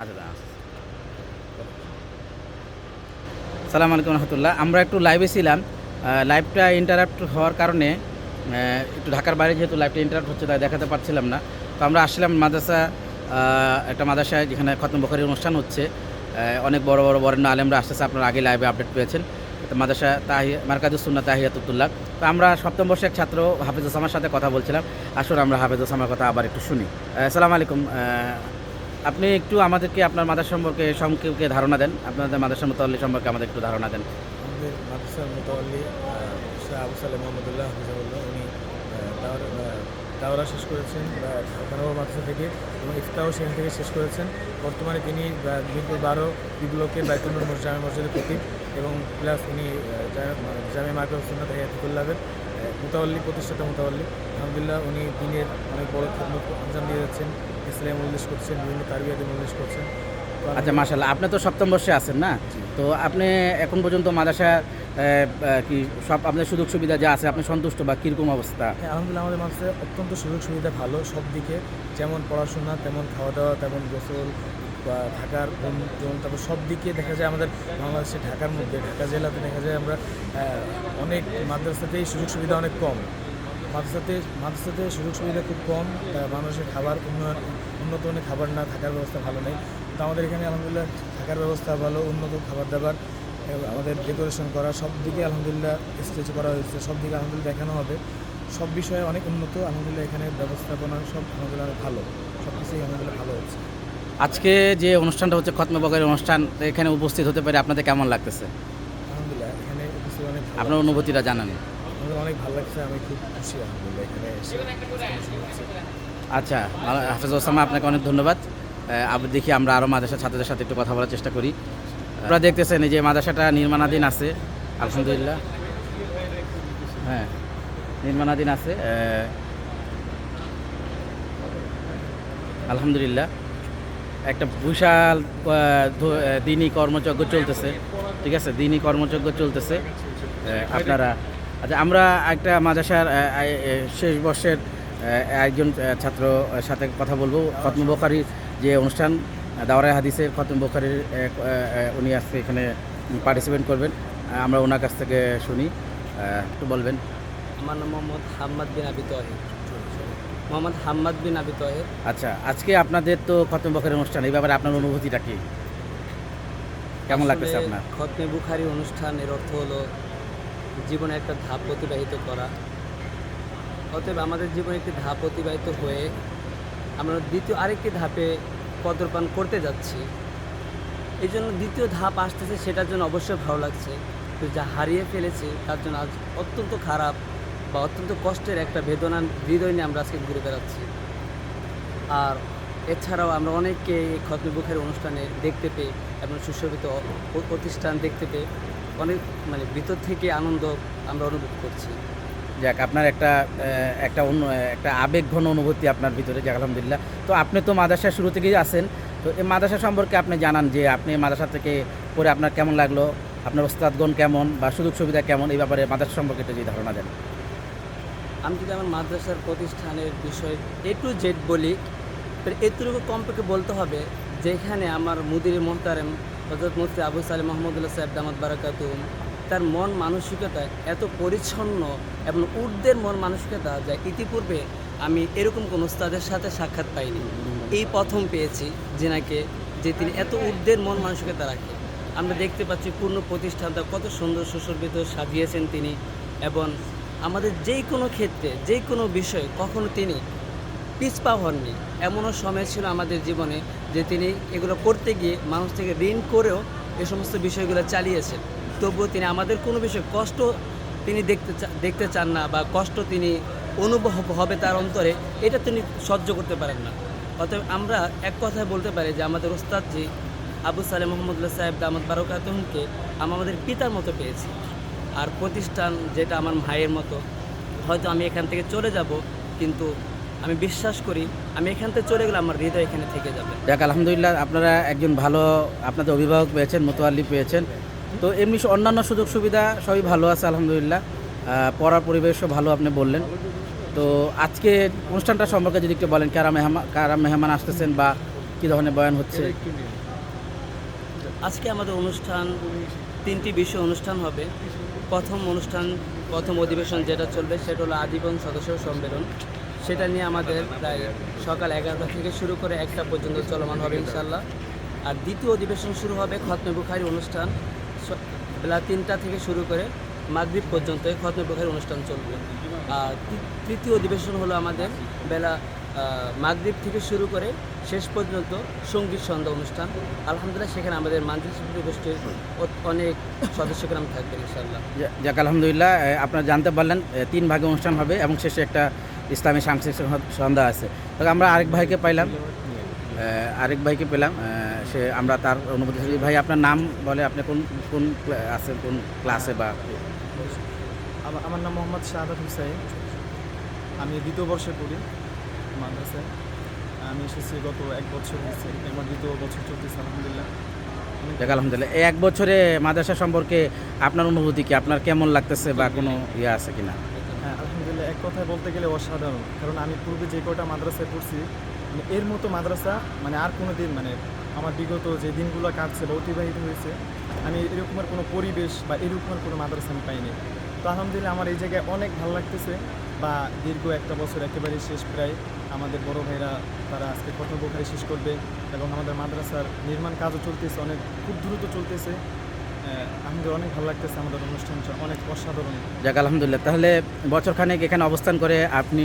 আচ্ছা। সালাম আলাইকুম রহমতুল্লাহ। আমরা একটু লাইভে ছিলাম। লাইভটা ইন্টারাপ্ট হওয়ার কারণে একটু ঢাকার বাইরে যেহেতু লাইভটা ইন্টারাপ্ট হচ্ছে, তাই দেখাতে পারছিলাম না। তো আমরা আসলাম মাদ্রাসা একটা মাদ্রাসায় যেখানে খতম বখারির অনুষ্ঠান হচ্ছে। অনেক বড় বড়, বরেণ্য আলেমরা আসতেছে, আপনারা আগে লাইভে আপডেট পেয়েছেন। মাদ্রাসা তাহি মার্কাজুসুন্না তাহিয়াতুল্লাহ তো আমরা সপ্তম বর্ষের এক ছাত্র হাফিজুসামার সাথে কথা বলছিলাম। আসলে আমরা হাফিজুসামার কথা আবার একটু শুনি। আসসালামু আলাইকুম আপনি একটু আমাদেরকে, আপনার মাদার সম্পর্কে সংক্ষেপে ধারণা দেন। আপনাদের মাদার মোতাল্লি সম্পর্কে আমাদের একটু ধারণা দেন। আমাদের মাদ্রাসার মোতাল্লি শাহ আবু সালেম মোহাম্মদুল্লাহ হাফিজাউল্লাহ উনি দাওরা শেষ করেছেন কানাবা মাদ্রাসা থেকে, এবং ইফতাও সেখান থেকে শেষ করেছেন। বর্তমানে তিনি মিরপুর বারো বিপ্লবকে বাইতুল জামে মসজিদের প্রতীক, এবং প্লাস উনি জামে মার্কা সুন্নাত হায়াতুল্লাহের মোতাল্লি প্রতিষ্ঠাতা মোতাল্লি আলহামদুলিল্লাহ, উনি দিনের অনেক বড় খেদমত আঞ্জাম দিয়ে যাচ্ছেন। ইসলাম উল্লেখ করছেন বিভিন্ন তারবিয়াতে উল্লেখ করছেন। আচ্ছা মাশাল্লাহ আপনি তো সপ্তম বর্ষে আছেন না? তো আপনি এখন পর্যন্ত মাদ্রাসা কি সব আপনার সুযোগ সুবিধা যা আছে আপনি সন্তুষ্ট বা কীরকম অবস্থা? হ্যাঁ আলহামদুলিল্লাহ আমাদের মানুষের অত্যন্ত সুযোগ সুবিধা ভালো সব দিকে। যেমন পড়াশোনা তেমন খাওয়া দাওয়া তেমন গোসল বা থাকার জন তারপর সব দিকে দেখা যায় আমাদের বাংলাদেশে ঢাকার মধ্যে ঢাকা জেলাতে দেখা যায় আমরা অনেক মাদ্রাসাতেই সুযোগ সুবিধা অনেক কম। মাদ্রাসাতে মাদ্রাসাতে সুযোগ সুবিধা খুব কম মানুষের খাবার উন্নয়ন উন্নত মানের খাবার না থাকার ব্যবস্থা ভালো নেই। তো আমাদের এখানে আলহামদুলিল্লাহ থাকার ব্যবস্থা ভালো উন্নত খাবার দাবার আমাদের ডেকোরেশন করা সব দিকে আলহামদুলিল্লাহ স্টেজ করা হয়েছে সব দিকে আলহামদুলিল্লাহ দেখানো হবে। সব বিষয়ে অনেক উন্নত আলহামদুলিল্লাহ এখানে ব্যবস্থাপনা সব আলহামদুলিল্লাহ অনেক ভালো সব কিছুই আলহামদুলিল্লাহ ভালো হচ্ছে। আজকে যে অনুষ্ঠানটা হচ্ছে খতমে বখারির অনুষ্ঠান এখানে উপস্থিত হতে পারে আপনাদের কেমন লাগতেছে? আলহামদুলিল্লাহ এখানে অনেক আপনার অনুভূতিটা জানান। আমাদের অনেক ভালো লাগছে, আমি খুব খুশি আচ্ছা হাফেজ ওসামা, আপনাকে অনেক ধন্যবাদ। আবার দেখি আমরা আরও মাদ্রাসা ছাত্রদের সাথে একটু কথা বলার চেষ্টা করি। আপনারা দেখতেছেন যে মাদ্রাসাটা নির্মাণাধীন আছে, আলহামদুলিল্লাহ। হ্যাঁ নির্মাণাধীন আছে আলহামদুলিল্লাহ। একটা বিশাল দিনই কর্মযজ্ঞ চলতেছে, ঠিক আছে? দিনই কর্মযজ্ঞ চলতেছে আপনারা আচ্ছা আমরা একটা মাদ্রাসার শেষ বর্ষের একজন ছাত্র সাথে কথা বলব। খতম বখারির যে অনুষ্ঠান দাওরাই হাদিসের খতম বখারির উনি আজকে এখানে পার্টিসিপেট করবেন। আমরা ওনার কাছ থেকে শুনি। একটু বলবেন। আমার নাম মোহাম্মদ হাম্মাদ বিন আবি তহের। মোহাম্মদ হাম্মাদ বিন আবি তহের। আচ্ছা আজকে আপনাদের তো খতম বখারির অনুষ্ঠান এই ব্যাপারে আপনার অনুভূতিটা কি? কেমন লাগতেছে আপনার? খতমে বুখারি অনুষ্ঠান এর অর্থ হলো জীবনে একটা ধাপ অতিবাহিত করা। অতএব আমাদের জীবনে একটি ধাপ অতিবাহিত হয়ে আমরা দ্বিতীয় আরেকটি ধাপে পদর্পণ করতে যাচ্ছি। এই জন্য দ্বিতীয় ধাপ আসতেছে সেটার জন্য অবশ্যই ভালো লাগছে। তো যা হারিয়ে ফেলেছি তার জন্য আজ অত্যন্ত খারাপ বা অত্যন্ত কষ্টের একটা বেদনা হৃদয় নিয়ে আমরা আজকে ঘুরে বেড়াচ্ছি। আর এছাড়াও আমরা অনেককে এই খতমে অনুষ্ঠানে দেখতে পেয়ে এবং সুশোভিত প্রতিষ্ঠান দেখতে পেয়ে অনেক মানে ভিতর থেকে আনন্দ আমরা অনুভব করছি। যাক আপনার একটা একটা অন্য একটা আবেগঘন অনুভূতি আপনার ভিতরে যাক আলহামদুলিল্লাহ। তো আপনি তো মাদ্রাসা শুরু থেকেই আছেন। তো এই মাদ্রাসা সম্পর্কে আপনি জানান যে আপনি মাদ্রাসা থেকে পড়ে আপনার কেমন লাগল আপনার ওস্তাদগণ কেমন বা সুযোগ সুবিধা কেমন এই ব্যাপারে মাদ্রাসা সম্পর্কে একটু যদি ধারণা দেন। আমি যদি আমার মাদ্রাসার প্রতিষ্ঠানের বিষয় এ টু জেড বলি এতটুকু কমপক্ষে বলতে হবে যেখানে আমার মুদির মোহতারেম হজরত মুফতি আবু সালে মোহাম্মদুল্লাহ সাহেব দামাদ বারাকাতুম তার মন মানসিকতা এত পরিচ্ছন্ন এবং ঊর্ধ্বের মন মানসিকতা যা ইতিপূর্বে আমি এরকম কোনো উস্তাদের সাথে সাক্ষাৎ পাইনি। এই প্রথম পেয়েছি যেনাকে, যে তিনি এত ঊর্ধ্বের মন মানসিকতা রাখে। আমরা দেখতে পাচ্ছি পূর্ণ প্রতিষ্ঠানটা কত সুন্দর সুশোভিত, সাজিয়েছেন তিনি এবং আমাদের যেই কোনো ক্ষেত্রে, যেই কোনো বিষয় কখনো তিনি পিছপা হননি। এমনও সময় ছিল আমাদের জীবনে যে তিনি এগুলো করতে গিয়ে মানুষ থেকে ঋণ করেও এ সমস্ত বিষয়গুলো চালিয়েছেন। তবুও তিনি আমাদের কোনো বিষয় কষ্ট তিনি দেখতে দেখতে চান না বা কষ্ট তিনি অনুভব হবে তার অন্তরে, এটা তিনি সহ্য করতে পারেন না। অতএব আমরা এক কথায় বলতে পারি যে আমাদের ওস্তাদজি আবু সালে মোহাম্মদুল্লাহ সাহেব দামদ বারকাতহমকে আমাদের পিতার মতো পেয়েছি। আর প্রতিষ্ঠান যেটা আমার ভাইয়ের মতো, হয়তো আমি এখান থেকে চলে যাব, কিন্তু আমি বিশ্বাস করি আমি এখান থেকে চলে গেলে আমার হৃদয় এখানে থেকে যাবে। যাক আলহামদুলিল্লাহ আপনারা একজন ভালো আপনাদের অভিভাবক পেয়েছেন মোতোয়াল্লি পেয়েছেন। তো এমনি অন্যান্য সুযোগ সুবিধা সবই ভালো আছে আলহামদুলিল্লাহ। পড়ার পরিবেশও ভালো আপনি বললেন। তো আজকে অনুষ্ঠানটা সম্পর্কে যদি একটু বলেন কারা মেহমান কারা মেহমান আসতেছেন বা কী ধরনের বয়ান হচ্ছে? আজকে আমাদের অনুষ্ঠান তিনটি বিষয় অনুষ্ঠান হবে। প্রথম অনুষ্ঠান প্রথম অধিবেশন যেটা চলবে সেটা হলো আজীবন সদস্য সম্মেলন। সেটা নিয়ে আমাদের প্রায় সকাল এগারোটা থেকে শুরু করে একটা পর্যন্ত চলমান হবে ইনশাল্লাহ আর দ্বিতীয় অধিবেশন শুরু হবে খতমে বুখারি অনুষ্ঠান। বেলা তিনটা থেকে শুরু করে মাগরিব পর্যন্ত খতমে বুখারি অনুষ্ঠান চলবে। আর তৃতীয় অধিবেশন হলো আমাদের বেলা মাগরিব থেকে শুরু করে শেষ পর্যন্ত সংগীত সন্ধ্যা অনুষ্ঠান। আলহামদুলিল্লাহ সেখানে আমাদের মানসিক গোষ্ঠীর অনেক সদস্যগ্রাম থাকবে ইনশাল্লাহ যাক, আলহামদুলিল্লাহ আপনারা জানতে পারলেন তিন ভাগে অনুষ্ঠান হবে এবং শেষে একটা ইসলামী সাংস্কৃতিক সন- সন্ধ্যা আছে। তো আমরা আরেক ভাইকে পাইলাম। আরেক ভাইকে পেলাম। সে আমরা তার অনুভূতি শুনি। ভাই আপনার নাম বলে আপনি কোন কোন আছে কোন ক্লাসে বা আমার নাম মোহাম্মদ শাহাদাত হুসাইন। আমি দ্বিতীয় বর্ষে পড়ি মাদ্রাসায়। আমি এসেছি গত এক বছর হয়েছে। আমার দ্বিতীয় বছর চলতেছে আলহামদুলিল্লাহ। আলহামদুলিল্লাহ। এক বছরে মাদ্রাসা সম্পর্কে আপনার অনুভূতি কি? আপনার কেমন লাগতেছে বা কোনো ইয়ে আছে কিনা? এক কথায় বলতে গেলে অসাধারণ। কারণ আমি পূর্বে যে কয়টা মাদ্রাসায় পড়ছি মানে এর মতো মাদ্রাসা মানে আর কোনো দিন মানে আমার বিগত যে দিনগুলো কাটছে বা অতিবাহিত হয়েছে, আমি এরকমের কোনো পরিবেশ বা এরকমের কোনো মাদ্রাসা আমি পাইনি। তো আলহামদুলিল্লাহ আমার এই জায়গায় অনেক ভালো লাগতেছে বা দীর্ঘ একটা বছর একেবারে শেষ প্রায় আমাদের বড় ভাইরা তারা আজকে বোখারি শেষ করবে এবং আমাদের মাদ্রাসার নির্মাণ কাজও চলতেছে, অনেক খুব দ্রুত চলতেছে। আমাদের অনেক ভালো লাগতেছে আমাদের অনুষ্ঠানটা অনেক অসাধারণ। যাক আলহামদুলিল্লাহ। তাহলে বছরখানেক এখানে অবস্থান করে আপনি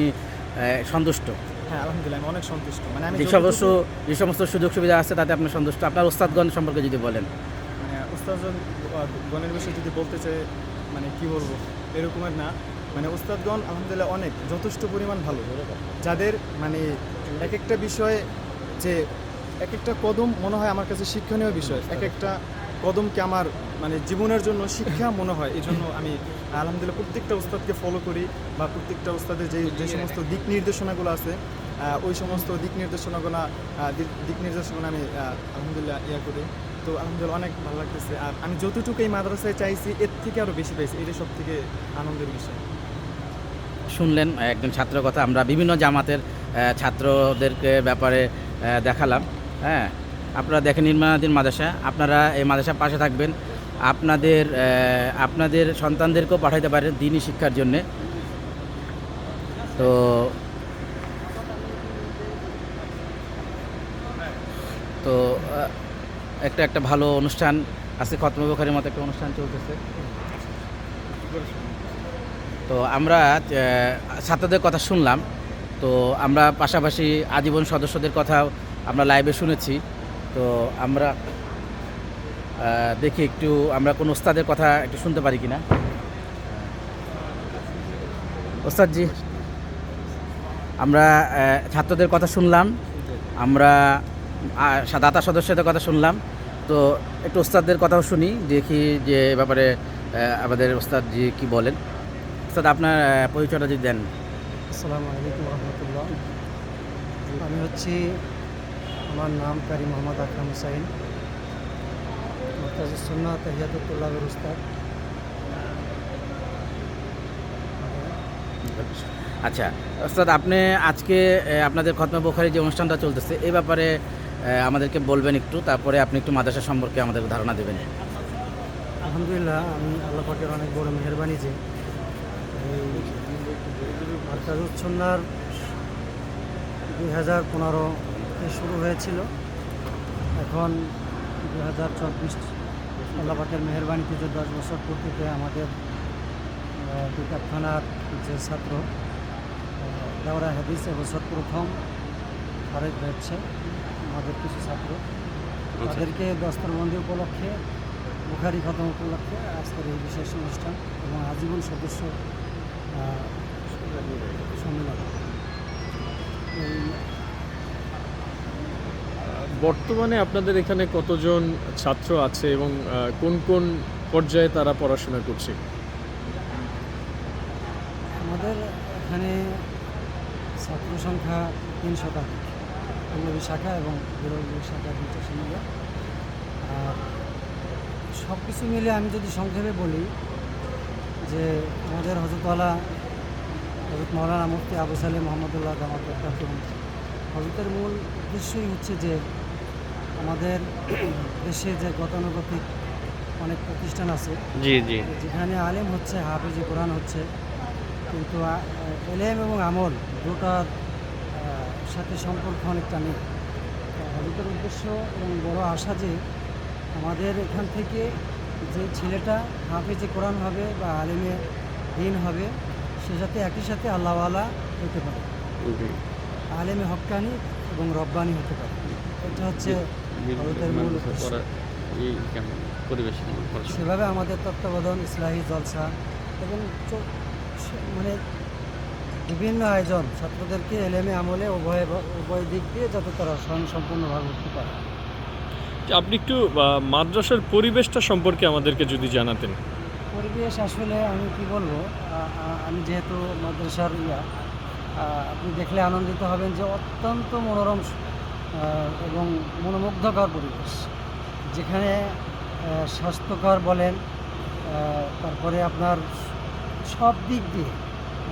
সন্তুষ্ট? হ্যাঁ আলহামদুলিল্লাহ আমি অনেক সন্তুষ্ট। মানে আমি যে সমস্ত যে সমস্ত সুযোগ সুবিধা আছে তাতে আপনি সন্তুষ্ট। আপনার ওস্তাদগণ সম্পর্কে যদি বলেন। মানে উস্তাদগণ গণের বিষয়ে যদি বলতে চাই মানে কি বলব? এরকমের না। মানে উস্তাদগণ আলহামদুলিল্লাহ অনেক যথেষ্ট পরিমাণ ভালো। যাদের মানে এক একটা বিষয়ে যে এক একটা কদম মনে হয় আমার কাছে শিক্ষণীয় বিষয়। এক একটা কদমকে আমার মানে জীবনের জন্য শিক্ষা মনে হয় এই জন্য আমি আলহামদুলিল্লাহ প্রত্যেকটা উস্তাদকে ফলো করি বা প্রত্যেকটা উস্তাদের যে যে সমস্ত দিক নির্দেশনাগুলো আছে ওই সমস্ত দিক নির্দেশনাগুলো দিক- দিক নির্দেশনা আমি আলহামদুলিল্লাহ ইয়া করি। তো আলহামদুলিল্লাহ অনেক ভালো লাগতেছে। আর আমি যতটুকু এই মাদ্রাসায় চাইছি এর থেকে আরও বেশি পাইছি এটাই সব থেকে আনন্দের বিষয়। শুনলেন একজন ছাত্র কথা। আমরা বিভিন্ন জামাতের ছাত্রদেরকে ব্যাপারে দেখালাম হ্যাঁ? আপনারা দেখেন নির্মাণাধীন মাদ্রাসা। আপনারা এই মাদ্রাসার পাশে থাকবেন। আপনাদের আপনাদের সন্তানদেরকেও পাঠাইতে পারেন দিনই শিক্ষার জন্যে। তো তো একটা একটা ভালো অনুষ্ঠান আজকে খতম বুখারির মতো একটা অনুষ্ঠান চলতেছে। তো আমরা ছাত্রদের কথা শুনলাম। তো আমরা পাশাপাশি আজীবন সদস্যদের কথা আমরা লাইভে শুনেছি। তো আমরা দেখি একটু আমরা কোন ওস্তাদের কথা একটু শুনতে পারি কিনা। ওস্তাদজি, আমরা ছাত্রদের কথা শুনলাম, আমরা দাতা সদস্যদের কথা শুনলাম। তো একটু ওস্তাদদের কথাও শুনি, দেখি যে ব্যাপারে আমাদের ওস্তাদজি কি বলেন। ওস্তাদ, আপনার পরিচয়টা যদি দেন। আসসালামু আলাইকুম রহমতুল্লাহ। আমি হচ্ছি আমার নাম কারি মোহাম্মদ আকরাম হুসাইন। মর্তাজুসন্না তাহিয়াতুল্লাহের উস্তাদ। আচ্ছা ওস্তাদ আপনি আজকে আপনাদের খতমে বোখারি যে অনুষ্ঠানটা চলতেছে এই ব্যাপারে আমাদেরকে বলবেন একটু তারপরে আপনি একটু মাদ্রাসা সম্পর্কে আমাদের ধারণা দেবেন। আলহামদুলিল্লাহ আমি আল্লাহ পাকের অনেক বড় মেহরবানি যে এই মর্তাজুসন্নার দুই হাজার পনেরোতে শুরু হয়েছিল। এখন দু হাজার চব্বিশ আল্লাহ পাকের মেহরবানিতে যে দশ বছর পূর্তিতে আমাদের পিকাপ থানার যে ছাত্র দাওরা হাদিস এবছর প্রথম খারেজ হচ্ছে আমাদের কিছু ছাত্র। তাদেরকে দস্তরবন্দি উপলক্ষে বুখারি খতম উপলক্ষে আজকের এই বিশেষ অনুষ্ঠান এবং আজীবন সদস্য সম্মেলন। এই বর্তমানে আপনাদের এখানে কতজন ছাত্র আছে এবং কোন কোন পর্যায়ে তারা পড়াশোনা করছে? আমাদের এখানে ছাত্র সংখ্যা তিন শতাধিক পল্লবী শাখা এবং শাখা দুটো মিলে আর সব কিছু মিলে আমি যদি সংক্ষেপে বলি, যে আমাদের হজরতওয়ালা হজরত মৌলানা মুফতি আবু সালে মোহাম্মদুল্লাহ দামাত হজরতের মূল উদ্দেশ্যই হচ্ছে যে আমাদের দেশে যে গতানুগতিক অনেক প্রতিষ্ঠান আছে জি জি। যেখানে আলেম হচ্ছে হাফেজে কোরআন হচ্ছে। কিন্তু এলেম এবং আমল দুটার সাথে সম্পর্ক অনেকটা নেই। আমাদের উদ্দেশ্য এবং বড় আশা যে আমাদের এখান থেকে যে ছেলেটা হাফেজে কোরআন হবে বা আলেমে দিন হবে সে যাতে একই সাথে আল্লাহওয়ালা হতে পারে। আলেমে হক্কানি এবং রব্বানি হতে পারে। এটা হচ্ছে। সেভাবে আমাদের তত্ত্বাবধান ইসলাহী জলসা এবং মানে বিভিন্ন আয়োজন ছাত্রদেরকে এলেমে আমলে উভয় উভয় দিক দিয়ে যাতে তারা স্বয়ং সম্পূর্ণভাবে উঠতে পারে। আপনি একটু মাদ্রাসার পরিবেশটা সম্পর্কে আমাদেরকে যদি জানাতেন। পরিবেশ আসলে আমি কি বলব আমি যেহেতু মাদ্রাসার ইয়া আপনি দেখলে আনন্দিত হবেন যে অত্যন্ত মনোরম এবং মনোমুগ্ধকর পরিবেশ। যেখানে স্বাস্থ্যকর বলেন তারপরে আপনার সব দিক দিয়ে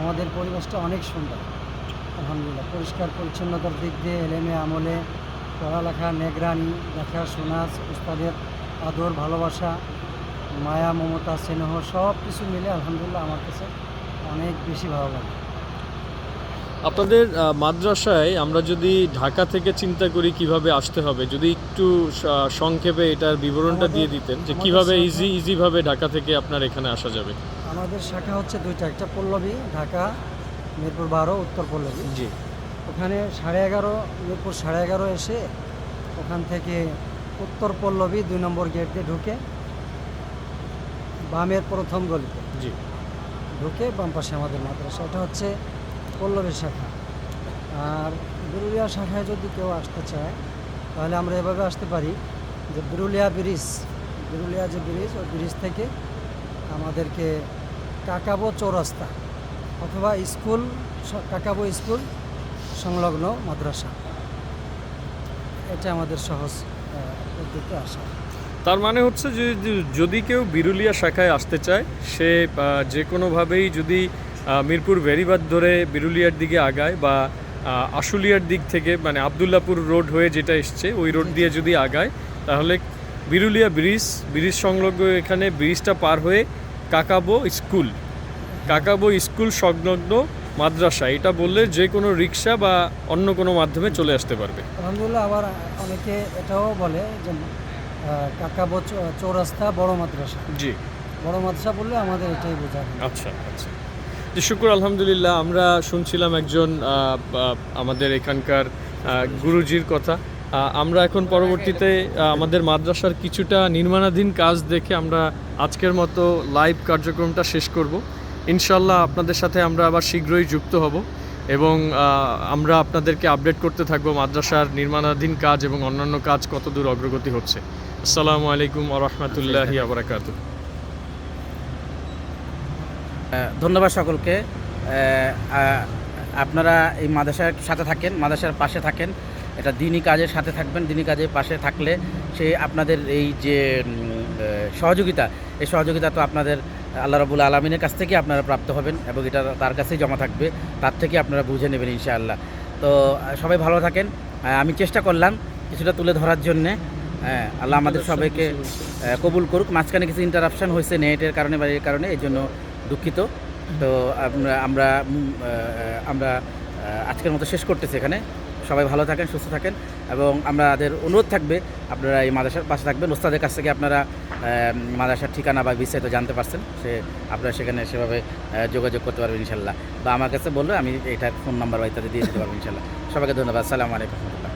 আমাদের পরিবেশটা অনেক সুন্দর। আলহামদুলিল্লাহ, পরিষ্কার পরিচ্ছন্নতার দিক দিয়ে, এলেমে আমলে, পড়ালেখা, নেগরানি দেখা শোনা উস্তাদের আদর, ভালোবাসা, মায়া, মমতা, স্নেহ সব কিছু মিলে আলহামদুলিল্লাহ আমার কাছে অনেক বেশি ভালো লাগে। আপনাদের মাদ্রাসায় আমরা যদি ঢাকা থেকে চিন্তা করি কীভাবে আসতে হবে যদি একটু সংক্ষেপে এটার বিবরণটা দিয়ে দিতেন যে কীভাবে ইজি ইজিভাবে ঢাকা থেকে আপনার এখানে আসা যাবে। আমাদের শাখা হচ্ছে দুইটা একটা পল্লবী ঢাকা মিরপুর বারো উত্তর পল্লবী। জি। ওখানে সাড়ে এগারো মিরপুর সাড়ে এগারো এসে ওখান থেকে উত্তর পল্লবী দুই নম্বর গেট দিয়ে ঢুকে বামের প্রথম গলিতে জি। ঢুকে বাম পাশে আমাদের মাদ্রাসা। এটা হচ্ছে পল্লবী শাখা। আর বিরুলিয়া শাখায় যদি কেউ আসতে চায় তাহলে আমরা এভাবে আসতে পারি যে বিরুলিয়া ব্রিজ বিরুলিয়া যে ব্রিজ ওই ব্রিজ থেকে আমাদেরকে কাকাবো চৌরাস্তা অথবা স্কুল কাকাবো স্কুল সংলগ্ন মাদ্রাসা। এটা আমাদের সহজ আহ, পদ্ধতিতে আসা তার মানে হচ্ছে যে যদি কেউ বিরুলিয়া শাখায় আসতে চায় সে যে কোনোভাবেই যদি মিরপুর বেরিবাদ ধরে বিরুলিয়ার দিকে আগায় বা আশুলিয়ার দিক থেকে মানে আবদুল্লাপুর রোড হয়ে যেটা এসছে ওই রোড দিয়ে যদি আগায় তাহলে বিরুলিয়া ব্রিজ ব্রিজ সংলগ্ন এখানে ব্রিজটা পার হয়ে কাকাবো স্কুল। কাকাবো স্কুল সংলগ্ন মাদ্রাসা। এটা বললে যে কোনো রিক্সা বা অন্য কোনো মাধ্যমে চলে আসতে পারবে। আলহামদুলিল্লাহ আবার অনেকে এটাও বলে যে কাকাবো চৌরাস্তা বড় মাদ্রাসা। জি। বড় মাদ্রাসা বললে আমাদের এটাই বোঝায় আচ্ছা আচ্ছা। শুক্র, আলহামদুলিল্লাহ। আমরা শুনছিলাম একজন আমাদের এখানকার গুরুজির কথা। আমরা এখন পরবর্তীতে আমাদের মাদ্রাসার কিছুটা নির্মাণাধীন কাজ দেখে আমরা আজকের মতো লাইভ কার্যক্রমটা শেষ করব। ইনশাল্লাহ আপনাদের সাথে আমরা আবার শীঘ্রই যুক্ত হব এবং আমরা আপনাদেরকে আপডেট করতে থাকব মাদ্রাসার নির্মাণাধীন কাজ এবং অন্যান্য কাজ কতদূর অগ্রগতি হচ্ছে। আসসালামু আলাইকুম আ রহমতুল্লাহি আবরাকাতু ধন্যবাদ সকলকে। আপনারা এই মাদ্রাসার সাথে থাকেন মাদ্রাসার পাশে থাকেন। এটা দিনই কাজের সাথে থাকবেন দিনই কাজের পাশে থাকলে সে আপনাদের এই যে সহযোগিতা এই সহযোগিতা তো আপনাদের আল্লাহ রবুল আলমিনের কাছ থেকে আপনারা প্রাপ্ত হবেন এবং এটা তার কাছেই জমা থাকবে তার থেকে আপনারা বুঝে নেবেন ইনশাআল্লাহ। তো সবাই ভালো থাকেন। আমি চেষ্টা করলাম কিছুটা তুলে ধরার জন্যে। হ্যাঁ আল্লাহ আমাদের সবাইকে কবুল করুক। মাঝখানে কিছু ইন্টারাপশন হয়েছে নেটের কারণে বা এর কারণে এই জন্য দুঃখিত। তো আমরা আমরা আজকের মতো শেষ করতেছি এখানে। সবাই ভালো থাকেন, সুস্থ থাকেন এবং আমাদের অনুরোধ থাকবে, আপনারা এই মাদ্রাসার পাশে থাকবেন। ওস্তাদের কাছ থেকে আপনারা মাদ্রাসার ঠিকানা বা বিস্তারিত জানতে পারছেন। সে, আপনারা সেখানে সেভাবে যোগাযোগ করতে পারবেন ইনশাল্লাহ। বা আমার কাছে বললে, আমি এটার ফোন নাম্বার বা ইত্যাদি দিয়ে দিতে পারব ইনশাল্লাহ। সবাইকে ধন্যবাদ। সালামু আলাইকুম।